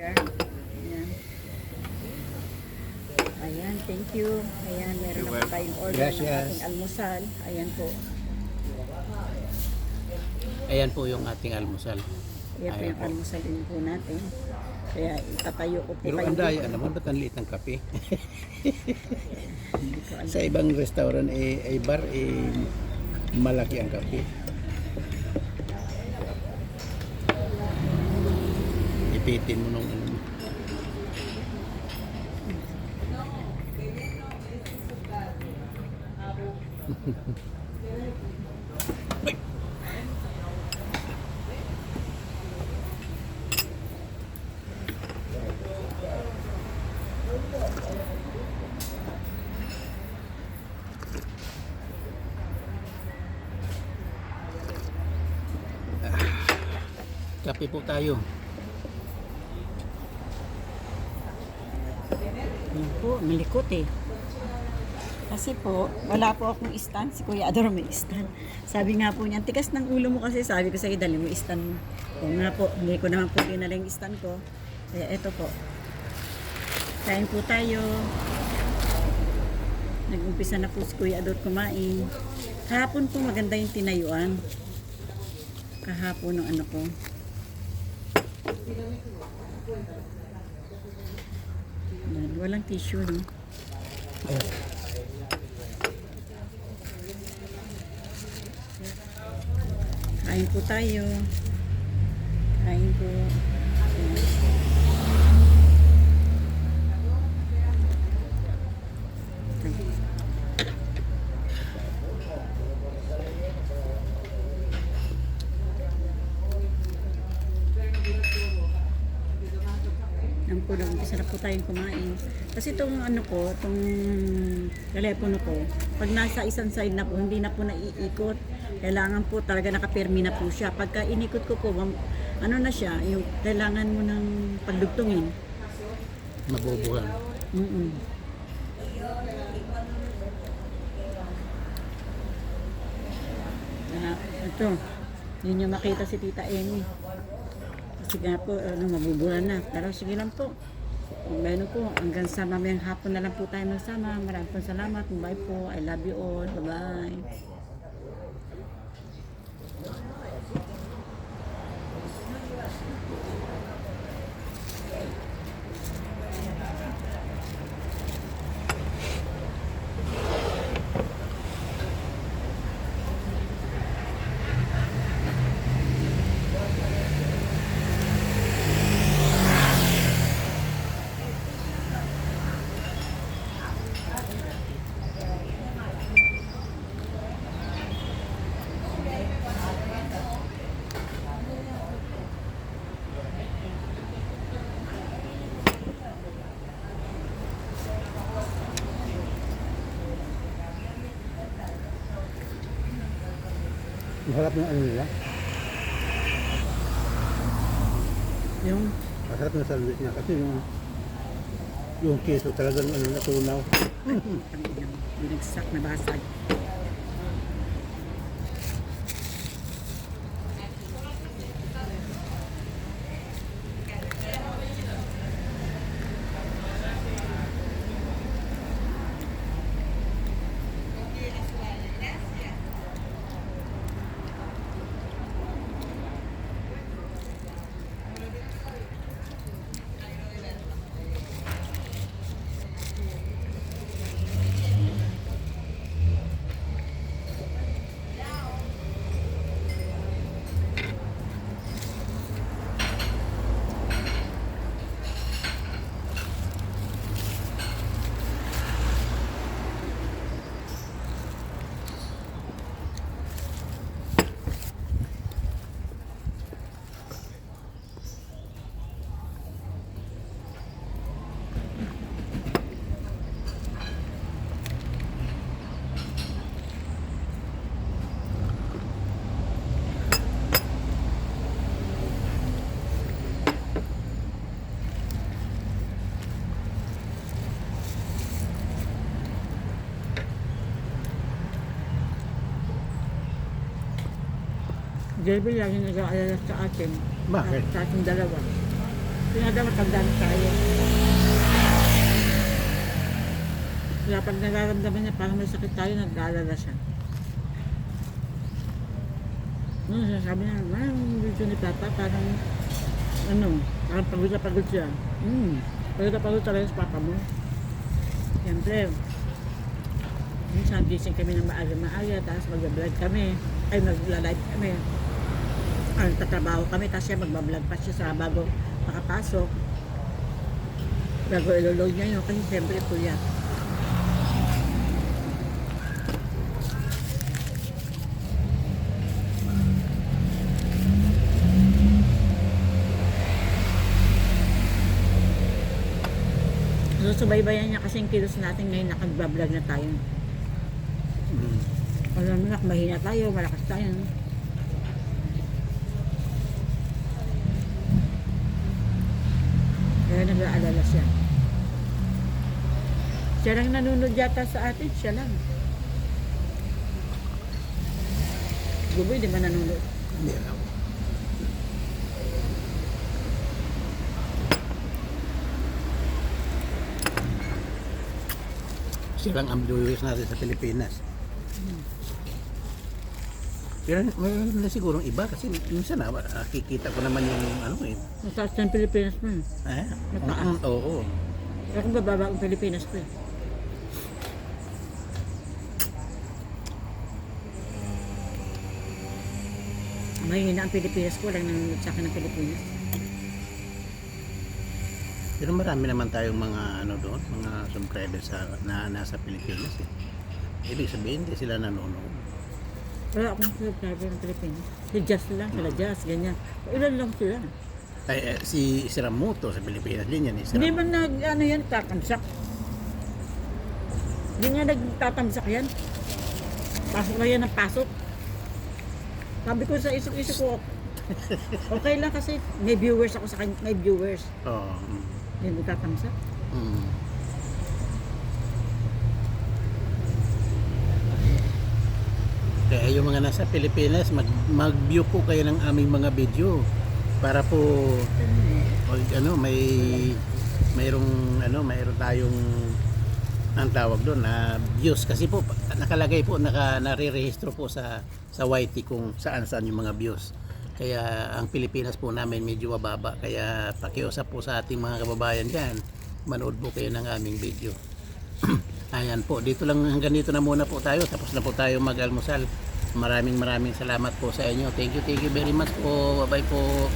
Ayan. Ayan, thank you. Ayan, meron na po tayong order ng Gracias. ating almusal. Ayan po. Ayan po yung ating almusal. Ayan po Ayan yung po. almusal din po natin. Kaya itatayo ko po Pero kayo dito. alam mo, ba't ang liit ng kape? Sa ibang restaurant, eh, ay bar, eh, malaki ang kape. Ipitin mo nung ano. mo. Kape po tayo. Ayan po, malikot eh. Kasi po, wala po akong stand. Si Kuya Ador may stand. Sabi nga po niya, tikas ng ulo mo kasi. Sabi ko sa'yo, dali mo stand mo. Kaya nga po, hindi ko naman po dinala yung stand ko. Kaya eto po. Kain po tayo. Nag-umpisa na po si Kuya Ador kumain. Kahapon po maganda yung tinayuan. Kahapon ng ano ko. Yan, Walang tissue, no? Kain po tayo. Kain po. Yan po, nag-umpisa na po tayong kumain. Kasi itong ano ko, itong telepono ko, pag nasa isang side na po, hindi na po naiikot. Kailangan po talaga nakapirmi na po siya. Pagka inikot ko po, ano na siya, yung kailangan mo ng pagdugtungin. Mabubuhan. Mm-mm. Ah, ito, yun yung makita si Tita Amy. Kasi nga po, ano, mabubulan na. Pero sige lang po. Bueno po, hanggang sa mamayang hapon na lang po tayo magsama. Maraming po salamat. Bye po. I love you all. Bye-bye. Masarap yung ano nila. Yung, Masarap yung sandwich niya kasi yung yung keso talagang ano natunaw. binagsak na basag. JB lagi nag-aalala sa atin. Bakit? Sa ating dalawa. Pinada matandaan tayo. Kaya pag nararamdaman niya parang may sakit tayo, nag-aalala siya. Ano, sabi niya, ah, yung video ni Papa, parang, ano, parang pagod na pagod siya. Hmm, pagod na pagod talaga sa Papa mo. Siyempre, minsan gising kami ng maaga-maaga, tapos mag-vlog kami, ay mag-live kami. Ang tatrabaho kami, tapos siya mag-vlog pa siya sa bago makapasok. Bago ilulog niya yun, kasi siyempre kuya. So, subaybayan niya kasi yung kilos natin ngayon nakag-vlog na tayo. Mm. Alam mo na, mahina tayo, malakas tayo. Kaya nag-aalala siya. Siya lang nanonood yata sa atin, siya lang. Guboy, di ba nanonood? Hindi alam. Silang ang viewers natin sa Pilipinas. Pero mayroon na sigurong iba kasi minsan na nakikita ko naman yung ano eh. Mataas ng Pilipinas mo. eh. Eh? Mataas. Mm, Oo. Kaya kung bababa ang Pilipinas ko eh. Mahina ang Pilipinas ko, lang nanonood sa akin ng Pilipinas. Pero marami naman tayong mga ano doon, mga subscribers sa, na nasa Pilipinas eh. Ibig sabihin, hindi sila nanonood. Wala akong subscriber ng Pilipinas. Si Jazz lang, sila Jazz, ganyan. Ilan lang sila. Ay, eh, si, si Ramuto sa Pilipinas din yan eh. Hindi man nag, ano yan, tatamsak. Hindi nga nagtatamsak yan. Pasok na yan ng pasok. Sabi ko sa isip-isip ko, okay lang kasi may viewers ako sa kanya, may viewers. Oo. mm, Hindi nagtatamsak. mm. Kaya yung mga nasa Pilipinas, mag, mag-view po kayo ng aming mga video para po pag ano may mayroong ano mayroon tayong ang tawag doon na views. Kasi po nakalagay po naka nare-rehistro po sa sa YT kung saan saan yung mga views. Kaya ang Pilipinas po namin medyo mababa. Kaya pakiusap po sa ating mga kababayan diyan manood po kayo ng aming video ayan po dito lang hanggang dito na muna po tayo. Tapos na po tayo mag-almusal. Maraming maraming salamat po sa inyo. Thank you thank you very much po. Bye bye po